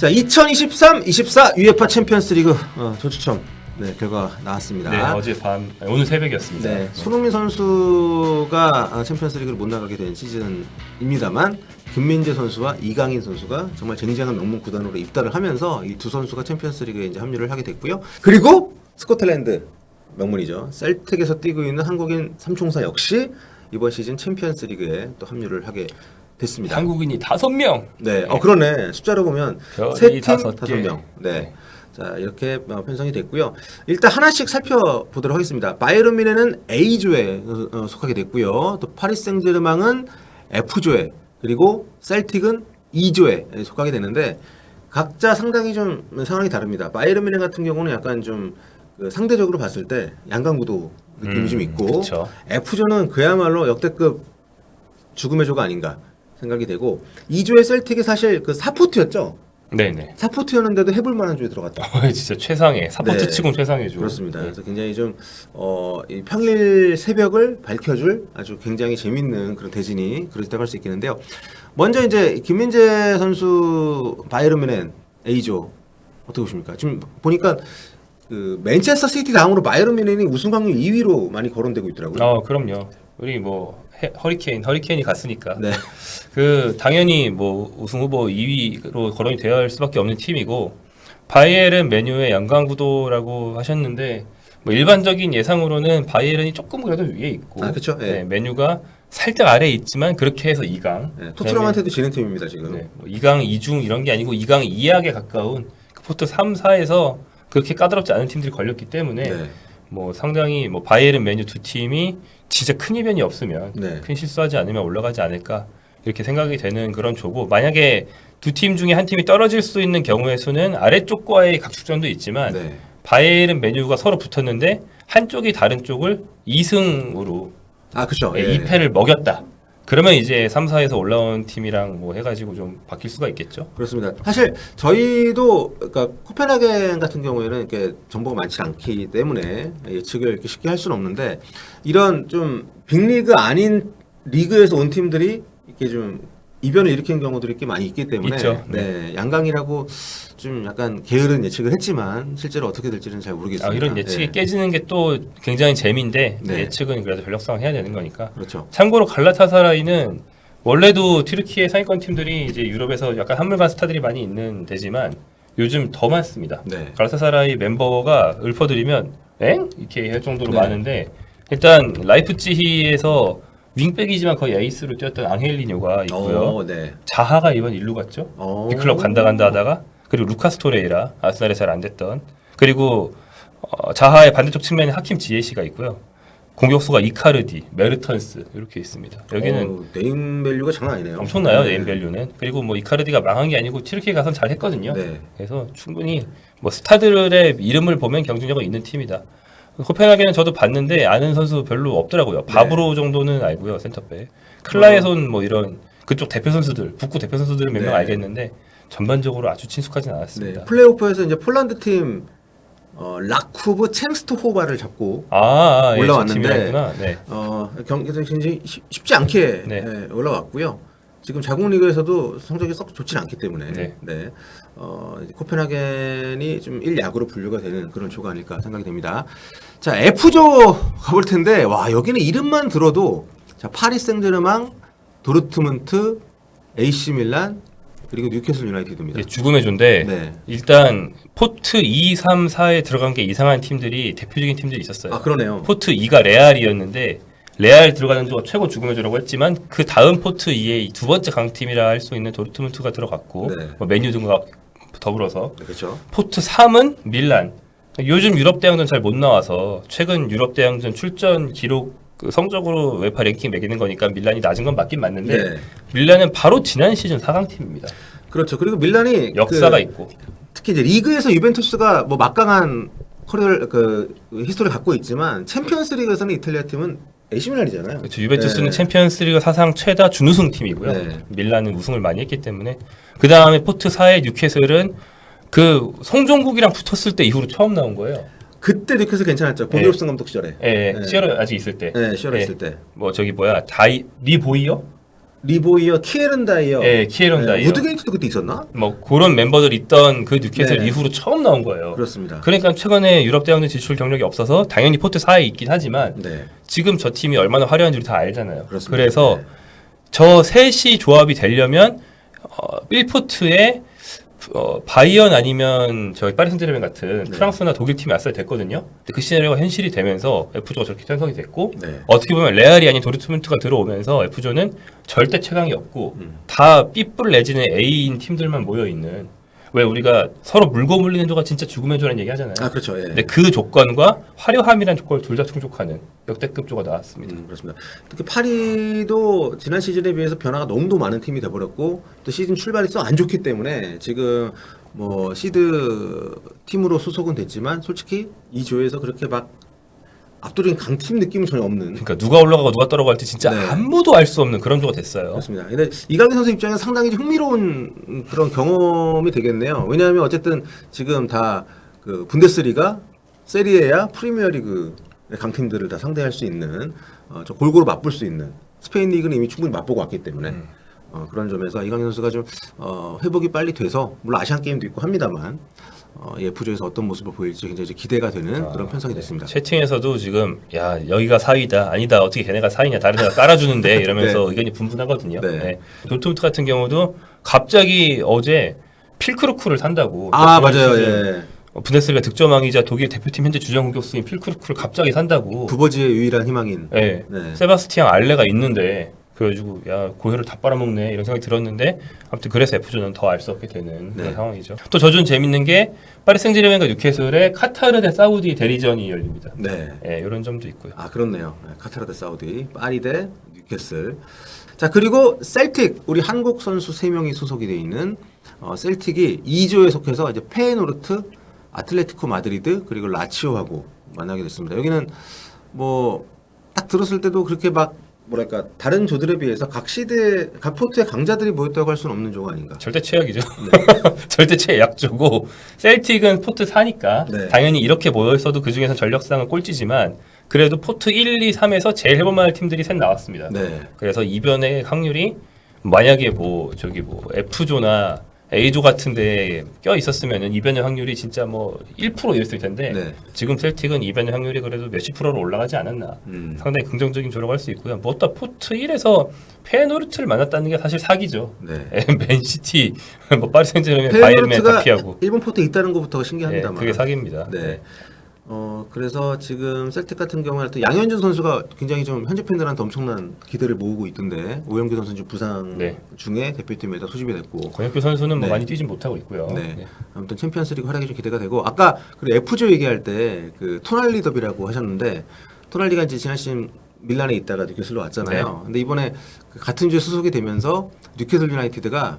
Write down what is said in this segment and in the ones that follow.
자, 2023-24 UEFA 챔피언스리그 어, 조추첨 네, 결과 나왔습니다. 네, 어제 밤 아니, 오늘 새벽이었습니다. 네, 손흥민 선수가 아, 챔피언스리그를 못 나가게 된 시즌입니다만 김민재 선수와 이강인 선수가 정말 쟁쟁한 명문 구단으로 입단을 하면서 이 두 선수가 챔피언스리그에 이제 합류를 하게 됐고요. 그리고 스코틀랜드 명문이죠. 셀틱에서 뛰고 있는 한국인 삼총사 역시 이번 시즌 챔피언스리그에 또 합류를 하게 됐습니다. 한국인이 다섯 명. 네, 어 그러네. 숫자로 보면 별이 세팀 다섯 다섯 개. 명. 네. 네. 자 이렇게 어, 편성이 됐고요. 일단 하나씩 살펴보도록 하겠습니다. 바이에른 미네는 A조에 어, 어, 속하게 됐고요. 또 파리 생제르맹은 F조에 그리고 셀틱은 E조에 속하게 되는데 각자 상당히 좀 상황이 다릅니다. 바이에른 미네 같은 경우는 약간 좀그 상대적으로 봤을 때 양강구도 느낌이 음, 좀 있고 그쵸. F조는 그야말로 역대급 죽음의 조가 아닌가 생각이 되고 2조의 셀틱이 사실 그 사포트였죠. 네네. 사포트였는데도 해볼 만한 조에 들어갔다. 어, 진짜 최상의 사포트 네. 치곤 최상의 조. 그렇습니다. 네. 그래서 굉장히 좀 어, 이 평일 새벽을 밝혀줄 아주 굉장히 재밌는 그런 대진이 그렇다고 할 수 있겠는데요. 먼저 이제 김민재 선수 바이에른 뮌헨 A조 어떻게 보십니까? 지금 보니까 그 맨체스터 시티 다음으로 바이에른 뮌헨이 우승 확률 2위로 많이 거론되고 있더라고요. 어, 그럼요. 우리 뭐 해- 허리케인, 허리케인이 갔으니까. 네. 그 당연히 뭐 우승 후보 2위로 거론이 되어야 할 수밖에 없는 팀이고 바이에른 메뉴의 양강 구도라고 하셨는데 뭐 일반적인 예상으로는 바이에른이 조금 그래도 위에 있고 아, 그쵸. 예. 네, 메뉴가 살짝 아래에 있지만 그렇게 해서 2강 네, 토트넘한테도 지는 팀입니다 지금. 네, 뭐 2강 2중 이런 게 아니고 2강 2약에 가까운 그 포트 3, 4에서 그렇게 까다롭지 않은 팀들이 걸렸기 때문에 네. 뭐 상당히 뭐 바이에른 메뉴 두 팀이 진짜 큰 이변이 없으면 네. 큰 실수하지 않으면 올라가지 않을까 이렇게 생각이 되는 그런 조고 만약에 두 팀 중에 한 팀이 떨어질 수 있는 경우의 수는 아래쪽과의 각축전도 있지만 네. 바이에른 메뉴가 서로 붙었는데 한쪽이 다른 쪽을 2승으로 아 그렇죠. 예, 2패를 먹였다. 그러면 이제 3, 4에서 올라온 팀이랑 뭐 해가지고 좀 바뀔 수가 있겠죠. 그렇습니다. 사실 저희도 그러니까 코펜하겐 같은 경우에는 이렇게 정보가 많지 않기 때문에 예측을 이렇게 쉽게 할 수는 없는데 이런 좀 빅리그 아닌 리그에서 온 팀들이 이렇게 좀 이변을 일으키는 경우들이 꽤 많이 있기 때문에 있죠. 네. 양강이라고 좀 약간 게으른 예측을 했지만 실제로 어떻게 될지는 잘 모르겠습니다. 아, 이런 예측이 네. 깨지는 게 또 굉장히 재미인데 네. 예측은 그래도 전력상 해야 되는 거니까. 그렇죠. 참고로 갈라타사라이는 원래도 튀르키의 상위권 팀들이 이제 유럽에서 약간 한물간 스타들이 많이 있는 데지만 요즘 더 많습니다. 네. 갈라타사라이 멤버가 읊어드리면 엥 이렇게 할 정도로 네. 많은데 일단 라이프치히에서 윙백이지만 거의 에이스로 뛰었던 앙헬리뇨가 있고요. 어, 네. 자하가 이번 일루 갔죠. 어. 빅클럽 간다 간다 하다가 그리고 루카스 토레이라 아스날에 잘 안 됐던 그리고 어, 자하의 반대쪽 측면에 하킴 지에시가 있고요. 공격수가 이카르디, 메르턴스 이렇게 있습니다. 여기는 어, 네임 밸류가 장난 아니네요. 엄청나요 네. 네임 밸류는. 그리고 뭐 이카르디가 망한 게 아니고 튀르키예 가선 잘 했거든요. 네. 그래서 충분히 뭐 스타들의 이름을 보면 경쟁력은 있는 팀이다. 코펜하겐은 저도 봤는데 아는 선수 별로 없더라고요. 네. 바브로 정도는 알고요 센터백. 클라에손 뭐 이런 그쪽 대표 선수들, 북구 대표 선수들은 몇 명 네. 알겠는데 전반적으로 아주 친숙하진 네, 않았습니다. 플레이오프에서 이제 폴란드 팀 어, 라쿠브 챈스토호바를 잡고 아, 아 예, 올라왔는데 저 팀이었구나. 네. 어, 경기에서 굉장히 쉽- 쉽지 않게 네. 예, 올라왔고요. 지금 자국 리그에서도 성적이 썩 좋지는 않기 때문에 네. 어, 이제 코펜하겐이 좀 1약으로 분류가 되는 그런 조가 아닐까 생각이 됩니다. 자 F조 가볼 텐데 와 여기는 이름만 들어도 자 파리 생제르맹, 도르트문트, AC 밀란 그리고 뉴캐슬 유나이티드입니다. 이게 죽음의 조인데 네. 일단 포트 2, 3, 4에 들어간 게 이상한 팀들이 대표적인 팀들이 있었어요. 아 그러네요. 포트 2가 레알이었는데 레알 들어가는 조가 최고 죽음의 조라고 했지만 그 다음 포트 2의 두 번째 강팀이라 할 수 있는 도르트문트가 들어갔고 네. 뭐 메뉴 등과 더불어서 네, 그렇죠. 포트 3은 밀란. 요즘 유럽 대항전 잘 못 나와서 최근 유럽 대항전 출전 기록 그 성적으로 웨파 랭킹 매기는 거니까 밀란이 낮은 건 맞긴 맞는데 네. 밀란은 바로 지난 시즌 4강 팀입니다. 그렇죠. 그리고 밀란이 역사가 그 있고. 특히 이제 리그에서 유벤투스가 뭐 막강한 커리어 그 히스토리를 갖고 있지만 챔피언스리그에서는 이탈리아 팀은 AC 밀란이잖아요. 그렇죠. 유벤투스는 네. 챔피언스리그 사상 최다 준우승 팀이고요. 네. 밀란은 우승을 많이 했기 때문에 그 다음에 포트 4의 뉴캐슬은 그 송종국이랑 붙었을 때 이후로 처음 나온 거예요. 그때 뉴캐슬 괜찮았죠. 네. 고기롭슨 감독 시절에. 예, 네. 시어러 아직 있을 때. 네, 시어러 네. 있을 때. 뭐 저기 뭐야 다이 리보이어 리보이어, 키에른다이어, 예, 키에론다이어. 우드게이트도 그때 있었나? 뭐 그런 멤버들 있던 그 뉴캐슬 네. 이후로 처음 나온 거예요. 그렇습니다. 그러니까 최근에 유럽 대학내 진출 경력이 없어서 당연히 포트 4에 있긴 하지만 네, 지금 저 팀이 얼마나 화려한지 우리 다 알잖아요. 그렇습니다. 래서 네. 저 셋이 조합이 되려면 어, 빌포트에 어, 바이언 아니면 저희 파리 생제르맹 같은 네. 프랑스나 독일 팀이 왔어야 됐거든요. 근데 그 시나리오가 현실이 되면서 F조가 저렇게 편성이 됐고 네. 어떻게 보면 레알이 아닌 도르트문트가 들어오면서 F조는 절대 최강이 없고 음. 다 B뿔 내지는 A인 팀들만 모여 있는 왜 우리가 서로 물고 물리는 조가 진짜 죽음의 조라는 얘기 하잖아요. 아 그렇죠. 예. 근데 그 조건과 화려함이란 조건을 둘 다 충족하는 역대급 조가 나왔습니다. 음, 그렇습니다. 특히 파리도 지난 시즌에 비해서 변화가 너무도 많은 팀이 돼버렸고 또 시즌 출발이 또안 좋기 때문에 지금 뭐 시드 팀으로 소속은 됐지만 솔직히 이 조에서 그렇게 막 압도적인 강팀 느낌은 전혀 없는 그러니까 누가 올라가고 누가 떨어갈 지 진짜 네. 아무도 알 수 없는 그런 조가 됐어요. 그렇습니다. 근데 이강인 선수 입장에서 상당히 좀 흥미로운 그런 경험이 되겠네요. 왜냐하면 어쨌든 지금 다 그 분데스리가 세리에야 프리미어리그 강팀들을 다 상대할 수 있는 어, 좀 골고루 맛볼 수 있는 스페인 리그는 이미 충분히 맛보고 왔기 때문에 음. 어, 그런 점에서 이강인 선수가 좀 어, 회복이 빨리 돼서 물론 아시안 게임도 있고 합니다만 어, 이 F조에서 어떤 모습을 보일지 굉장히 이제 기대가 되는 아, 그런 편성이 됐습니다. 채팅에서도 지금 야 여기가 사위다 아니다 어떻게 걔네가 사위냐 다른 데가 깔아주는데 이러면서 의견이 분분하거든요. 네. 네. 도트문트 같은 경우도 갑자기 어제 필크루크를 산다고. 아 맞아요. 예. 어, 분데스리가 득점왕이자 독일 대표팀 현재 주전 공격수인 필크루크를 갑자기 산다고. 부버지의 유일한 희망인. 네. 네. 세바스티앙 알레가 있는데 그래가지고 야 고혈을 다 빨아먹네 이런 생각이 들었는데 아무튼 그래서 F조는 더 알 수 없게 되는 네. 그런 상황이죠. 또 저준 재밌는 게 파리 생제르맹과 뉴캐슬의 카타르 대 사우디 대리전이 열립니다. 네. 예, 이런 점도 있고요. 아 그렇네요. 네, 카타르 대 사우디, 파리 대 뉴캐슬. 자 그리고 셀틱 우리 한국 선수 3 명이 소속이 돼 있는 어, 셀틱이 2조에 속해서 이제 페이노르트, 아틀레티코 마드리드 그리고 라치오하고 만나게 됐습니다. 여기는 뭐 딱 들었을 때도 그렇게 막 뭐랄까 다른 조들에 비해서 각 시대 각 포트의 강자들이 모였다고 할 수는 없는 조가 아닌가. 절대 최악이죠. 절대 최약조고 셀틱은 포트 4니까 네. 당연히 이렇게 모여 있어도 그 중에서 전력상은 꼴찌지만 그래도 포트 1, 2, 3에서 제일 해볼만한 팀들이 셋 나왔습니다. 네. 그래서 이변의 확률이 만약에 뭐 저기 뭐 F조나 A조 같은데 껴 있었으면은 이변의 확률이 진짜 뭐 1% 이랬을 텐데 네. 지금 셀틱은 이변의 확률이 그래도 몇십 프로로 올라가지 않았나. 음. 상당히 긍정적인 조라고 할 수 있고요. 무엇보다 포트 1에서 페노르트를 만났다는 게 사실 사기죠. 네. 맨시티, 뭐 파리 생제르맹, 바이에른맨 다 피하고. 일본 포트에 있다는 것부터가 예, 신기합니다만. 그게 사기입니다. 네. 어 그래서 지금 셀틱 같은 경우에는 또 양현준 선수가 굉장히 좀 현지 팬들한테 엄청난 기대를 모으고 있던데 오영규 선수 지금 부상 네. 중에 대표팀에다 소집이 됐고 권혁규 선수는 뭐 네. 많이 뛰진 못하고 있고요. 네. 네. 아무튼 챔피언스리그 활약이 좀 기대가 되고 아까 그 F조 얘기할 때 그 토날리 더비라고 하셨는데 토날리가 이제 지난 시즌 밀란에 있다가 뉴캐슬로 왔잖아요. 네. 근데 이번에 그 같은 주에 소속이 되면서 뉴캐슬 유나이티드가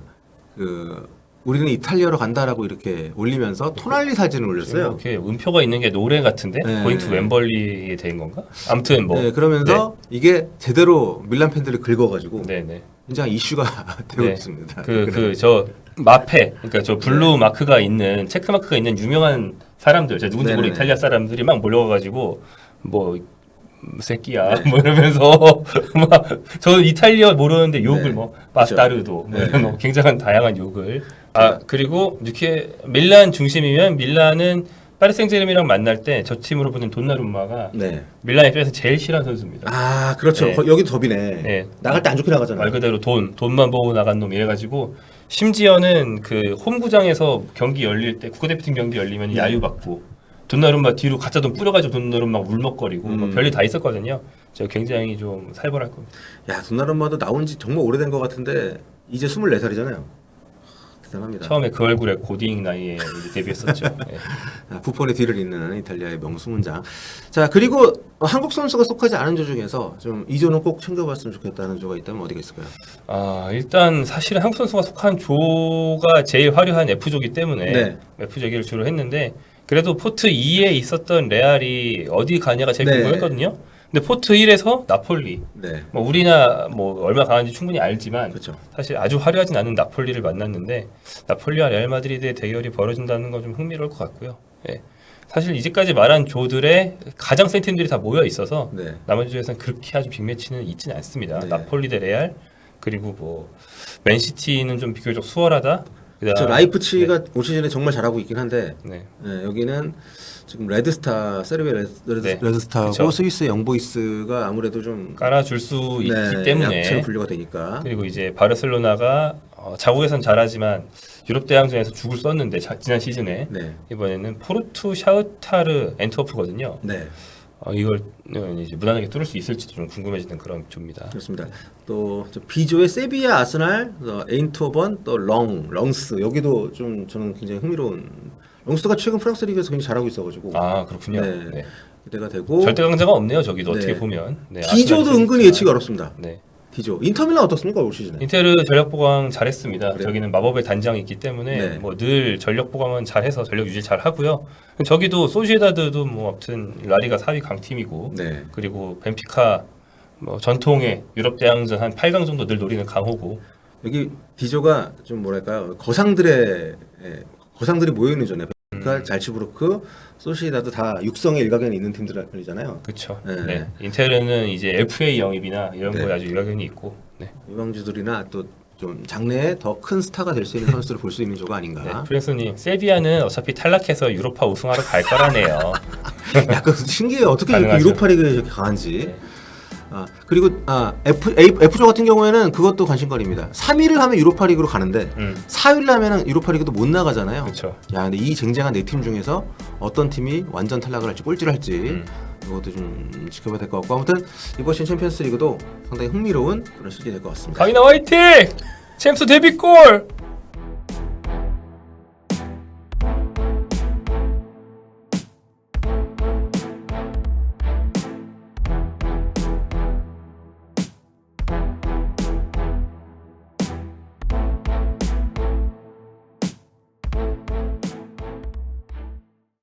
그 우리는 이탈리아로 간다라고 이렇게 올리면서 토날리 사진을 올렸어요. 이렇게 음표가 있는 게 노래 같은데 네. 고잉 투 웸벌리에 된 건가? 아무튼 뭐 네, 그러면서 이게 제대로 밀란 팬들을 긁어가지고 네, 네. 굉장히 이슈가 되고 네. 있습니다. 그 그 저 마페 그러니까 저 블루 마크가 있는 체크 마크가 있는 유명한 사람들 제가 누군지 모르는 네네네. 이탈리아 사람들이 막 몰려와 가지고 뭐 음, 새끼야 뭐 이러면서 막저 이탈리아 모르는데 욕을 네. 뭐 마스타르도 뭐 네. 이런 뭐 굉장한 다양한 욕을 아 그리고 뉴케 밀란 중심이면 밀란은 파리 생제르맹이랑 만날 때 저 팀으로 보낸 돈나룸마가 네. 밀란 입장에서 제일 싫어하는 선수입니다. 아 그렇죠. 네. 거- 여기 더비네. 네. 나갈 때 안 좋게 나가잖아요. 말 그대로 돈 돈만 보고 나간 놈 이래가지고 심지어는 그 홈구장에서 경기 열릴 때 국가대표팀 경기 열리면 네. 야유 받고 돈나룸마 뒤로 가짜 돈 뿌려가지고 돈나룸마 울먹거리고 뭐 음. 별일 다 있었거든요. 저 굉장히 좀 살벌할 겁니다. 야 돈나룸마도 나온 지 정말 오래된 것 같은데 이제 24살이잖아요. 대단합니다. 처음에 그 얼굴에 고딩 나이에 데뷔했었죠. 예. 아, 부폰의 뒤를 잇는 이탈리아의 명수문장. 자 그리고 어, 한국 선수가 속하지 않은 조 중에서 좀 이 조는 꼭 챙겨봤으면 좋겠다는 조가 있다면 어디가 있을까요? 아 일단 사실은 한국 선수가 속한 조가 제일 화려한 F조기 때문에 네. F조 얘기를 주로 했는데 그래도 포트 2에 있었던 레알이 어디 가냐가 제일 네. 궁금했거든요. 근데 포트 1에서 나폴리 네. 뭐 우리나 뭐 얼마 강한지 충분히 알지만 그렇죠. 사실 아주 화려하진 않은 나폴리를 만났는데 나폴리와 레알 마드리드의 대결이 벌어진다는 건 좀 흥미로울 것 같고요. 예. 사실 이제까지 말한 조들의 가장 센 팀들이 다 모여 있어서 네. 나머지 조에서는 그렇게 아주 빅매치는 있지는 않습니다. 네. 나폴리 대 레알, 그리고 뭐 맨시티는 좀 비교적 수월하다. 저 라이프치히가 올 시즌에 정말 잘하고 있긴 한데 네. 네, 여기는 지금 레드스타 세르비아 레드, 레드, 네. 레드스타하고 그쵸. 스위스 영보이스가 아무래도 좀 깔아줄 수 있기 네, 때문에 약체로 분류가 되니까 그리고 이제 바르셀로나가 어, 자국에선 잘하지만 유럽 대항전에서 죽을 썼는데 자- 지난 시즌에 네, 이번에는 포르투 샤우타르 엔트워프거든요. 네 어, 이걸 어, 이제 무난하게 뚫을 수 있을지도 좀 궁금해지는 그런 조입니다. 그렇습니다. 또저 B조의 세비야, 아스날, 또 에인토번, 또 렁, 렁스 여기도 좀 저는 굉장히 흥미로운 렁스가 최근 프랑스 리그에서 굉장히 잘하고 있어가지고 아 그렇군요. 네. 네. 기대가 되고 절대 강자가 없네요. 저기도 네. 어떻게 보면. 네, 아스날이 은근히. 예측이 어렵습니다. 네. D조 인터밀란 어떻습니까 올 시즌에? 인테르 전력 보강 잘했습니다. 그래요? 저기는 마법의 단장이 있기 때문에 네. 뭐 늘 전력 보강은 잘해서 전력 유지 잘 하고요. 저기도 소시에다드도 뭐 아무튼 라리가 4위 강팀이고 네. 그리고 벤피카 뭐 전통의 유럽 대항전 한 8강 정도 늘 노리는 강호고 여기 D조가 좀 뭐랄까요 거상들의 예, 거상들이 모여 있는 존에 그러니까 음. 잘츠부르크, 소시에다드 다 육성의 일각에 있는 팀들이잖아요. 그렇죠. 네. 네. 인테르는 이제 FA 영입이나 이런 네. 거에 아주 일가견이 있고 네. 유망주들이나 또 좀 장래에 더 큰 스타가 될 수 있는 선수들을 볼 수 있는 조가 네. 아닌가. 프레스님 세비야는 어차피 탈락해서 유로파 우승하러 갈 거라네요. 약간 신기해요. 어떻게 이렇게 가능하죠. 유로파 리그에 이렇게 강한지. 네. 아 그리고 아 F A, F조 같은 경우에는 그것도 관심거리입니다. 3위를 하면 유로파 리그로 가는데 음, 4위를 하면은 유로파 리그도 못 나가잖아요. 그렇죠. 야 근데 이 쟁쟁한 네 팀 중에서 어떤 팀이 완전 탈락을 할지 꼴찌를 할지 음. 이것도 좀 지켜봐야 될 것 같고 아무튼 이번 시즌 챔피언스 리그도 상당히 흥미로운 그런 시즌이 될 것 같습니다. 강인아 화이팅! 챔스 데뷔골!